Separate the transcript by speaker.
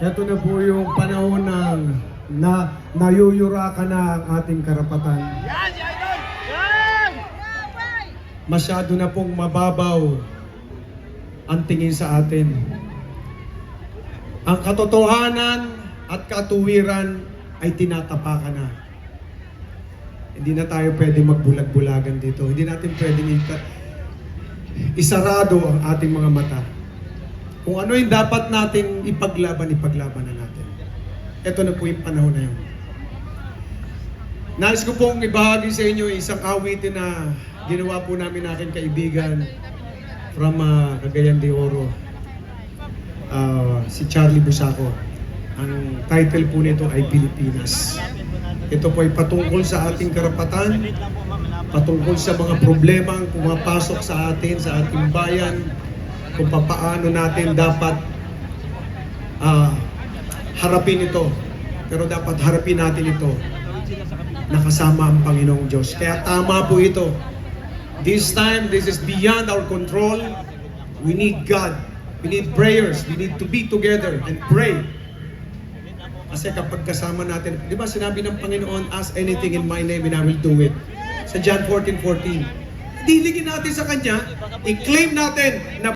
Speaker 1: Ito na po yung panahon ng na nayuyura ka na ang ating karapatan.
Speaker 2: Yan, Idol! Yan!
Speaker 1: Masyado na pong mababaw ang tingin sa atin. Ang katotohanan at katuwiran ay tinatapakan na. Hindi na tayo pwede magbulag-bulagan dito. Hindi natin pwedeng isarado ang ating mga mata. Kung ano yung dapat nating ipaglaban, ipaglaban na natin. Ito na po yung panahon na yun. Nais ko pong ibahagi sa inyo isang awitin na ginawa po namin aking kaibigan from uh, Cagayan de Oro. Ah, si Charlie Busaco. Ang title po nito ay Pilipinas. Ito po ay patungkol sa ating karapatan, patungkol sa mga problema ang pumapasok sa atin, sa ating bayan, kung papaano natin dapat ah, harapin ito. Pero dapat harapin natin ito nakasama ang Panginoong Diyos. Kaya tama po ito. This time, this is beyond our control. We need God. We need prayers. We need to be together and pray. Kasi kapag kasama natin, di ba sinabi ng Panginoon, ask anything in my name and I will do it. Sa John 14:14. Diligin natin sa Kanya, i-claim natin na